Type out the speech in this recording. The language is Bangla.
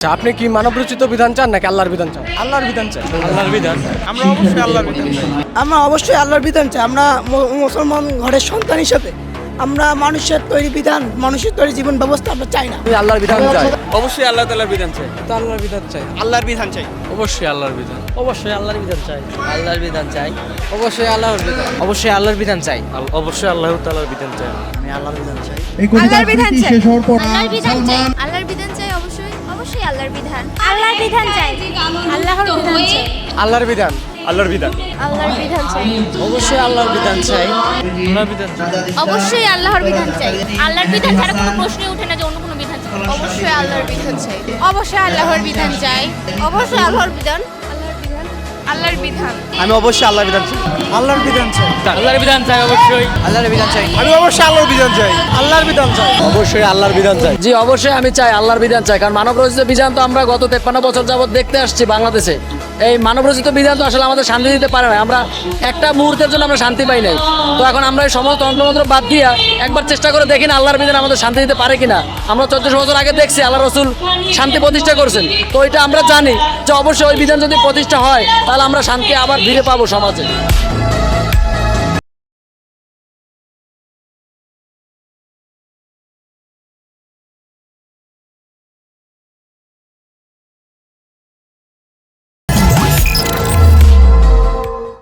আচ্ছা, আপনি কি মানবরচিত বিধান চান নাকি আল্লাহর বিধান চান আল্লাহর বিধান চাই আল্লাহর বিধান আমরা অবশ্যই আল্লাহর বিধান চাই আমরা অবশ্যই আল্লাহর বিধান চাই আমরা মুসলমান ঘরের সন্তান হিসেবে আমরা মানুষের তৈরি বিধান মানুষের তৈরি জীবন ব্যবস্থা আমরা চাই না আল্লাহর বিধান চাই অবশ্যই আল্লাহ তাআলার বিধান চাই তো আল্লাহর বিধান চাই আল্লাহর বিধান চাই অবশ্যই আল্লাহর বিধান অবশ্যই আল্লাহর বিধান চাই আল্লাহর বিধান চাই অবশ্যই আল্লাহর বিধান অবশ্যই আল্লাহর বিধান চাই অবশ্যই আল্লাহ তাআলার বিধান চাই আমি আল্লাহর বিধান চাই আল্লাহর বিধান চাই। আল্লাহর বিধান চাই আল্লাহর বিধান অবশ্যই আল্লাহর বিধান। আল্লাহর বিধান চাই। আল্লাহর বিধান চাই। আল্লাহর বিধান। আল্লাহর বিধান। আল্লাহর বিধান চাই। অবশ্যই আল্লাহর বিধান চাই। আল্লাহর বিধান চাই। অবশ্যই আল্লাহর বিধান চাই। আল্লাহর বিধান ছাড়া কোনো প্রশ্নই ওঠে না যে অন্য কোনো বিধান চাই। অবশ্যই আল্লাহর বিধান চাই। অবশ্যই আল্লাহর বিধান চাই। অবশ্যই আল্লাহর বিধান। আল্লাহর বিধান। আমি অবশ্যই আল্লাহর বিধান চাই। আল্লাহর বিধান চাই। আল্লাহর বিধান চাই অবশ্যই। আল্লাহর বিধান চাই। আমি অবশ্যই আল্লাহর বিধান চাই। আল্লাহর বিধান চাই। অবশ্যই আল্লাহর বিধান চাই। জি অবশ্যই আমি চাই আল্লাহর বিধান চাই। কারণ মানব রচিত বিধান তো আমরা গত তেপ্পান্ন বছর যাবত দেখতে আসছি বাংলাদেশে। এই মানবরচিত বিধান তো আসলে আমাদের শান্তি দিতে পারে না। আমরা একটা মুহূর্তের জন্য আমরা শান্তি পাই নাই। তো এখন আমরা এই সমস্ত তন্ত্রমন্ত্র বাদ দিয়ে একবার চেষ্টা করে দেখি না আল্লাহর বিধান আমাদের শান্তি দিতে পারে কিনা। আমরা চোদ্দশো বছর আগে দেখছি আল্লাহ রসুল শান্তি প্রতিষ্ঠা করছেন। তো এটা আমরা জানি যে অবশ্যই ওই বিধান যদি প্রতিষ্ঠা হয়, তাহলে আমরা শান্তি আবার ফিরে পাবো সমাজে।